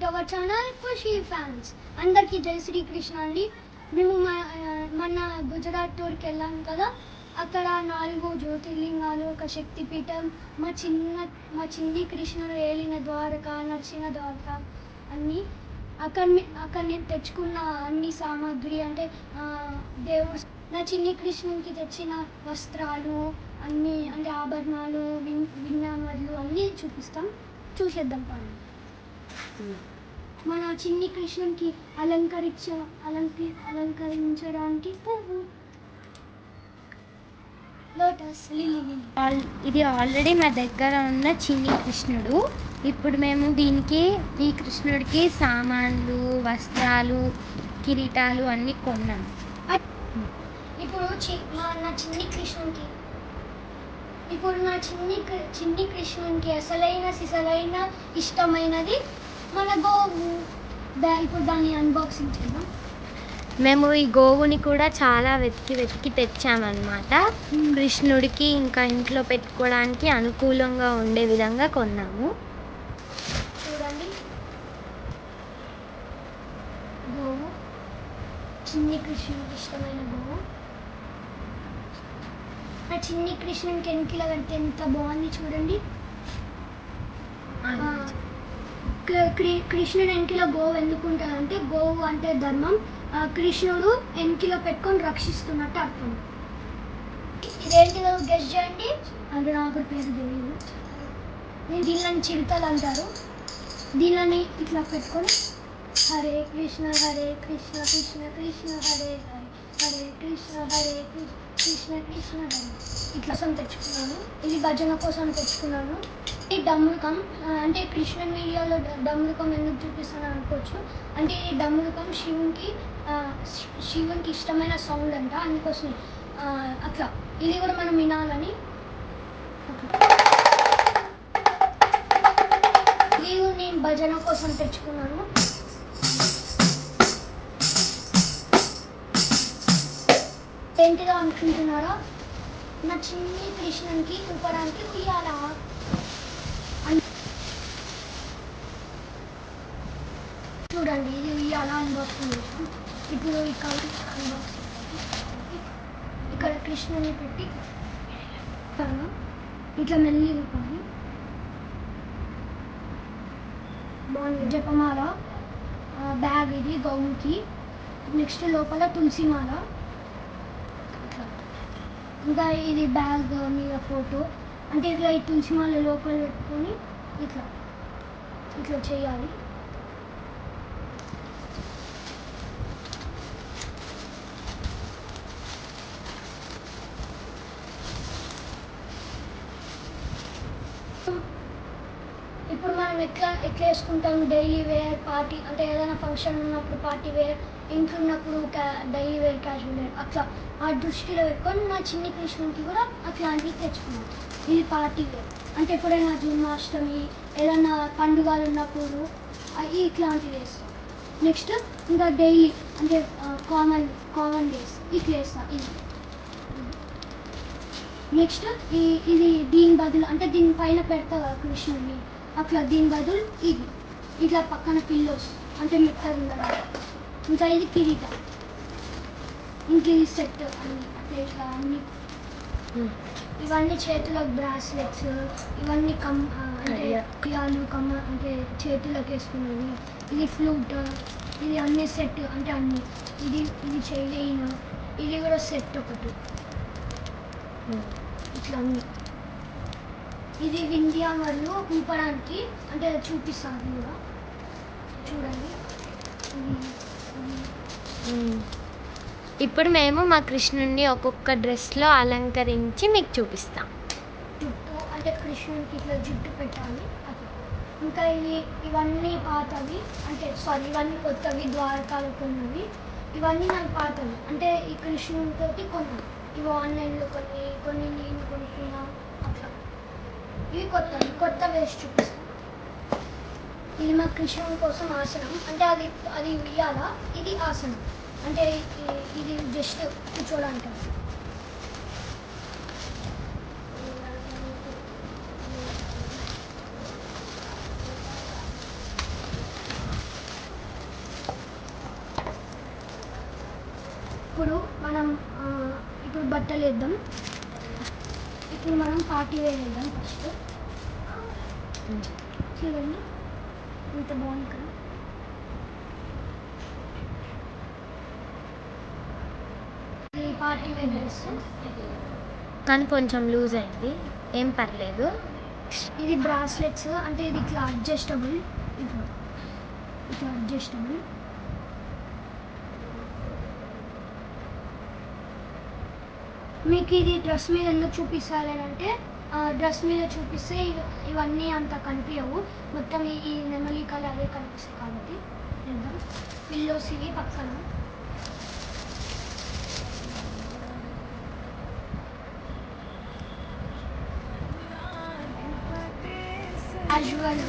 To our channel Khushi fans. అందరికీ జై శ్రీకృష్ణ అండి మేము మన గుజరాత్ టూర్కి వెళ్ళాం కదా. అక్కడ నాలుగు జ్యోతిర్లింగాలు ఒక శక్తిపీఠం మా చిన్న మా చిన్ని కృష్ణుడు ఏలిన ద్వారక నరసింహ ద్వారక అన్నీ. అక్కడ అక్కడ నేను తెచ్చుకున్న అన్ని సామాగ్రి అంటే దేవు నా చిన్ని కృష్ణునికి తెచ్చిన వస్త్రాలు అన్నీ అంటే ఆభరణాలు విన్ విన్నామలు అన్నీ చూపిస్తాం. చూసేద్దాం పని మన చిన్ని కృష్ణునికి అలంకరించ అలంకి అలంకరించడానికి పువ్వు లోటస్ లిల్లీ ఇది ఆల్రెడీ మా దగ్గర ఉన్న చిన్ని కృష్ణుడు. ఇప్పుడు మేము దీనికి ఈ కృష్ణుడికి సామాన్లు వస్త్రాలు కిరీటాలు అన్నీ కొన్నాం. ఇప్పుడు చి మా నా చిన్ని కృష్ణునికి ఇప్పుడు నా చిన్ని చిన్ని కృష్ణునికి అసలైన సిసలైన ఇష్టమైనది మన గోవు ఇప్పుడు దాన్ని అన్బాక్సింగ్ చేద్దాం మేము ఈ గోవుని కూడా చాలా వెతికి వెతికి తెచ్చామన్నమాట కృష్ణుడికి ఇంకా ఇంట్లో పెట్టుకోవడానికి అనుకూలంగా ఉండే విధంగా కొన్నాము చూడండి గోవు చిన్ని కృష్ణునికి ఇష్టమైన గోవు ఆ చిన్ని కృష్ణునికి ఎన్కిల కడితే ఎంత బాగుంది చూడండి. కృష్ణుడు ఎన్కిల గోవు ఎందుకు ఉంటుందంటే గోవు అంటే ధర్మం కృష్ణుడు ఎన్కిలో పెట్టుకొని రక్షిస్తున్నట్టు అర్థం. ఇదేంటిదో గెస్ట్ చేయండి అంటే నాకు పేరు తెలియదు. దీనిని చిరుతలు అంటారు. దీనిని ఇట్లా పెట్టుకొని హరే కృష్ణ హరే కృష్ణ కృష్ణ కృష్ణ హరే హరే హరే కృష్ణ హరే కృష్ణ కృష్ణ కృష్ణ హరే. ఇట్లా కోసం తెచ్చుకున్నాను. ఇది భజన కోసం తెచ్చుకున్నాను. ఈ డమ్ముకం అంటే కృష్ణ వీడియోలో డ- ఎందుకు చూపిస్తున్నాను అనుకోవచ్చు. అంటే ఈ డమ్ముకం శివునికి శివునికి ఇష్టమైన సౌండ్ అంట అందుకోసం అట్లా. ఇది కూడా మనం వినాలని. ఇది నేను భజన కోసం తెచ్చుకున్నాను. ఏంటిదో అనుకుంటున్నారా? నా చిన్ని కృష్ణునికి చూపడానికి ఉయ్యాలా అన్- చూడండి ఇది ఉయ్యాలా అన్బాక్సింగ్ చేసాం ఇప్పుడు ఇక్కడ అన్బాక్సింగ్ ఇక్కడ కృష్ణుని పెట్టి ఇట్లా ఇట్లా మెల్లి ఊపాలి. బాగుంది జపమాల బ్యాగ్ ఇది గౌన్కి. నెక్స్ట్ లోపల తులసిమాల. ఇట్లా. ఇంకా ఇది బ్యాగ్ మీద ఫోటో. అంటే ఇట్లా ఈ తులసి మాల లోపల పెట్టుకొని ఇట్లా ఇట్లా చేయాలి. ఇప్పుడు మనం ఎట్లా ఎట్లా వేసుకుంటాం డైలీ వేర్ పార్టీ అంటే ఏదైనా ఫంక్షన్ ఉన్నప్పుడు పార్టీ వేర్ ఇంట్లో ఉన్నప్పుడు డైలీ వేర్ క్యాజువల్ వేర్ అట్లా. ఆ దృష్టిలో పెట్టుకొని నా చిన్ని కృష్ణునికి కూడా అట్లాంటివి తెచ్చుకున్నాం. ఇది పార్టీ వేర్ అంటే ఎప్పుడైనా జన్మాష్టమి ఏదైనా పండుగలు ఉన్నప్పుడు ఆ ఇట్లాంటివి వేస్తాం నెక్స్ట్ ఇంకా డైలీ అంటే కామన్ కామన్ డేస్ ఇట్లా వేస్తాం ఇది. నెక్స్ట్ ఈ ఇది దీని బదులు అంటే దీని పైన పెడతా కృష్ణుడిని? అట్లా దీని బదులు ఇది. ఇట్లా పక్కన పిల్లోస్ అంటే మెత్తగా ఉండదు ఇంకా ఇది కిరీటం. ఇంక ఇది సెట్ అన్ని అంటే ఇట్లా అన్ని ఇవన్నీ చేతులకు బ్రాస్లెట్స్ ఇవన్నీ కమ్ అంటే. కడియాలు కమ్మ అంటే చేతులకు వేసుకున్నవి ఇది ఫ్లూట్ ఇది అన్ని సెట్ అంటే అన్ని. ఇది ఇది చేయలేన. ఇది కూడా సెట్ ఒకటి. ఇట్లా అన్ని. ఇది వింధ్యా మరియు ఊపడానికి అంటే చూపిస్తాను కూడా. చూడండి. ఇప్పుడు మేము మా కృష్ణుడిని ఒక్కొక్క డ్రెస్లో అలంకరించి మీకు చూపిస్తాం. జుట్టు అంటే కృష్ణునికి ఇట్లా జుట్టు పెట్టాలి. ఇంకా ఇవి ఇవన్నీ పాతవి అంటే సారీ ఇవన్నీ కొత్తవి ద్వారకాలు కొన్నవి. ఇవన్నీ నాకు పాతవి. అంటే ఈ కృష్ణునితోటి కొన్నాను. ఇవి ఆన్లైన్లో కొన్ని కొన్ని నేను కొనుక్కున్నా. అట్లా ఇవి కొత్త కొత్త వేసి చూపిస్తాను. ఇది మా కృష్ణం కోసం ఆసనం. అంటే అది అది ఉయ్యాలా? ఇది ఆసనం. అంటే ఇది జస్ట్ కూర్చోడానికి. ఇప్పుడు మనం ఇప్పుడు బట్టలు వేద్దాం. ఇప్పుడు మనం పార్టీ వేర్ వేద్దాం ఫస్ట్. చూడండి. ఇంత బాగుంది కదా. పార్టీ వేర్ డ్రెస్ కానీ కొంచెం లూజ్ అయింది. ఏం పర్లేదు. ఇది బ్రాస్లెట్స్ అంటే ఇది ఇట్లా అడ్జస్టబుల్ ఇట్లా ఇట్లా అడ్జస్టబుల్ మీకు ఇది డ్రెస్ మీద ఎందుకు చూపిస్తారు అని అంటే డ్రెస్ మీద చూపిస్తే ఇవన్నీ అంత కనిపించవు. మొత్తం ఈ- నెమలి కలర్ అవే కనిపిస్తాయి కాబట్టి. చేద్దాం పిల్లోస్ ఇవి పక్కన. క్యాజువల్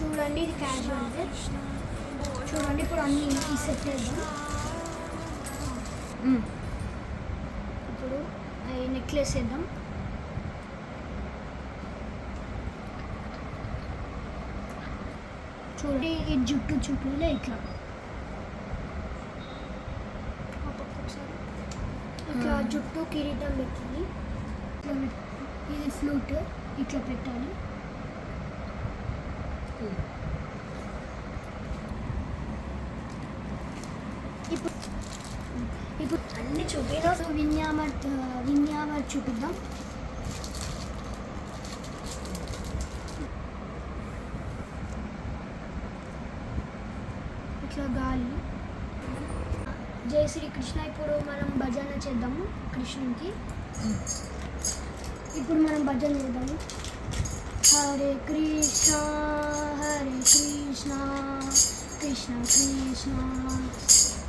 చూడండి ఇది క్యాజువల్ చూడండి ఇప్పుడు అన్ని సెట్ చేద్దాం. ఇప్పుడు నెక్లెస్ వేద్దాం చూడండి ఈ జుట్టు చుట్టూలే ఇట్లా. ఇట్లా. జుట్టు కిరీటం పెట్టాలి ఇది ఫ్లూట్ ఇట్లా పెట్టాలి ఇప్పుడు ఇప్పుడు అన్ని చూపిద్దాం విన్యామర్ విన్యామర్ చూపిద్దాం. ఇట్లా గాలి. జై శ్రీకృష్ణ ఇప్పుడు మనం భజన చేద్దాము కృష్ణునికి. ఇప్పుడు మనం భజన చేద్దాము. హరే కృష్ణ హరే కృష్ణ కృష్ణ కృష్ణ.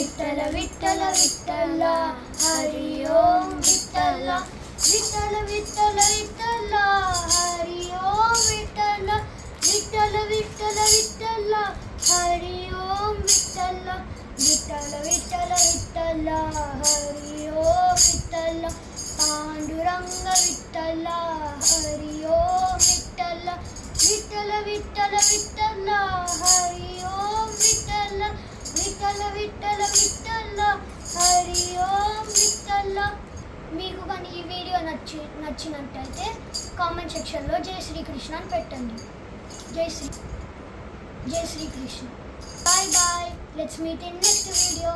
விட்டல விட்டல விட்டலா ஹரியோம் விட்டலா விட்டல விட்டல விட்டலா ஹரியோம் விட்டலா விட்டல விட்டல விட்டலா ஹரியோம் விட்டலா விட்டல விட்டல விட்டலா ஹரியோ விட்டலா பாண்டுரங்க விட்டலா ஹரியோ விட்டலா விட்டல விட்டல விட்டலா ஹரியோ విఠల విఠల విఠల హరి ఓం విఠల మీకు కానీ ఈ వీడియో నచ్చి నచ్చినట్టయితే కామెంట్ సెక్షన్లో జై శ్రీకృష్ణ అని పెట్టండి. జై శ్రీ జై Srikrishna. Bye bye. Let's meet in next video